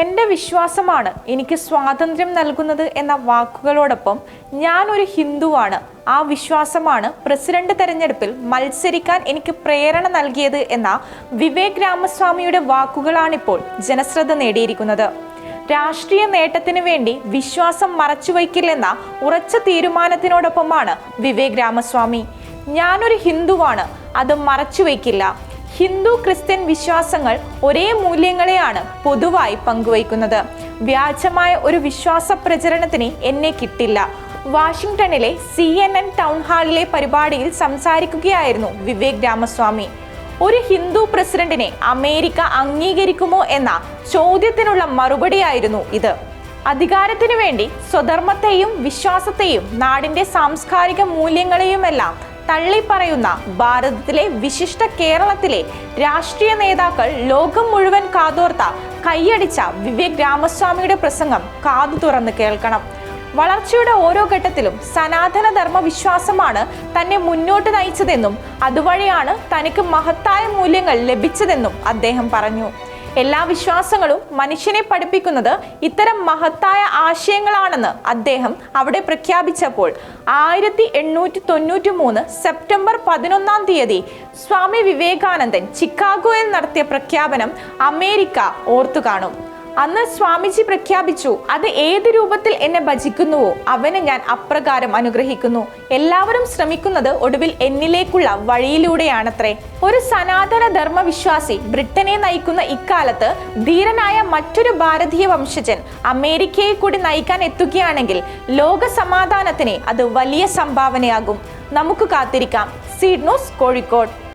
എന്റെ വിശ്വാസമാണ് എനിക്ക് സ്വാതന്ത്ര്യം നൽകുന്നത് എന്ന വാക്കുകളോടൊപ്പം ഞാൻ ഒരു ഹിന്ദുവാണ്. ആ വിശ്വാസമാണ് പ്രസിഡന്റ് തെരഞ്ഞെടുപ്പിൽ മത്സരിക്കാൻ എനിക്ക് പ്രേരണ നൽകിയത് എന്ന വിവേക് രാമസ്വാമിയുടെ വാക്കുകളാണിപ്പോൾ ജനശ്രദ്ധ നേടിയിരിക്കുന്നത്. രാഷ്ട്രീയ നേട്ടത്തിന് വേണ്ടി വിശ്വാസം മറച്ചുവയ്ക്കില്ലെന്ന ഉറച്ച തീരുമാനത്തിനോടൊപ്പമാണ് വിവേക് രാമസ്വാമി ഞാനൊരു ഹിന്ദുവാണ് അത് മറച്ചുവയ്ക്കില്ല ഹിന്ദു ക്രിസ്ത്യൻ വിശ്വാസങ്ങൾ ഒരേ മൂല്യങ്ങളെയാണ് പൊതുവായി പങ്കുവയ്ക്കുന്നത്. വ്യാജമായ ഒരു വിശ്വാസ പ്രചരണത്തിന് എന്നെ കിട്ടില്ല. വാഷിംഗ്ടണിലെ സി എൻ എൻ ടൗൺ ഹാളിലെ പരിപാടിയിൽ സംസാരിക്കുകയായിരുന്നു വിവേക് രാമസ്വാമി. ഒരു ഹിന്ദു പ്രസിഡന്റിനെ അമേരിക്ക അംഗീകരിക്കുമോ എന്ന ചോദ്യത്തിനുള്ള മറുപടിയായിരുന്നു ഇത്. അധികാരത്തിനു വേണ്ടി സ്വധർമ്മത്തെയും വിശ്വാസത്തെയും നാടിന്റെ സാംസ്കാരിക മൂല്യങ്ങളെയുമെല്ലാം തള്ളിപ്പറയുന്ന ഭാരതത്തിലെ വിശിഷ്ട കേരളത്തിലെ രാഷ്ട്രീയ നേതാക്കൾ ലോകം മുഴുവൻ കാതോർത്ത കൈയടിച്ച വിവേക് രാമസ്വാമിയുടെ പ്രസംഗം കാതു തുറന്ന് കേൾക്കണം. വളർച്ചയുടെ ഓരോ ഘട്ടത്തിലും സനാതന ധർമ്മ വിശ്വാസമാണ് തന്നെ മുന്നോട്ട് നയിച്ചതെന്നും അതുവഴിയാണ് തനിക്ക് മഹത്തായ മൂല്യങ്ങൾ ലഭിച്ചതെന്നും അദ്ദേഹം പറഞ്ഞു. എല്ലാ വിശ്വാസങ്ങളും മനുഷ്യനെ പഠിപ്പിക്കുന്നത് ഇത്തരം മഹത്തായ ആശയങ്ങളാണെന്ന് അദ്ദേഹം അവിടെ പ്രഖ്യാപിച്ചപ്പോൾ ആയിരത്തി എണ്ണൂറ്റി തൊണ്ണൂറ്റി മൂന്ന് സെപ്റ്റംബർ പതിനൊന്നാം തീയതി സ്വാമി വിവേകാനന്ദൻ ചിക്കാഗോയിൽ നടത്തിയ പ്രഖ്യാപനം അമേരിക്ക ഓർത്തു കാണും അന്ന് സ്വാമിജി പ്രഖ്യാപിച്ചു അത് ഏത് രൂപത്തിൽ എന്നെ ഭജിക്കുന്നുവോ അവനെ ഞാൻ അപ്രകാരം അനുഗ്രഹിക്കുന്നു. എല്ലാവരും ശ്രമിക്കുന്നത് ഒടുവിൽ എന്നിലേക്കുള്ള വഴിയിലൂടെയാണത്രേ. ഒരു സനാതന ധർമ്മവിശ്വാസി ബ്രിട്ടനെ നയിക്കുന്ന ഇക്കാലത്ത് ധീരനായ മറ്റൊരു ഭാരതീയ വംശജൻ അമേരിക്കയെ കൂടി നയിക്കാൻ എത്തുകയാണെങ്കിൽ ലോക സമാധാനത്തിന് അത് വലിയ സംഭാവനയാകും. നമുക്ക് കാത്തിരിക്കാം. Seed news Kozhikode.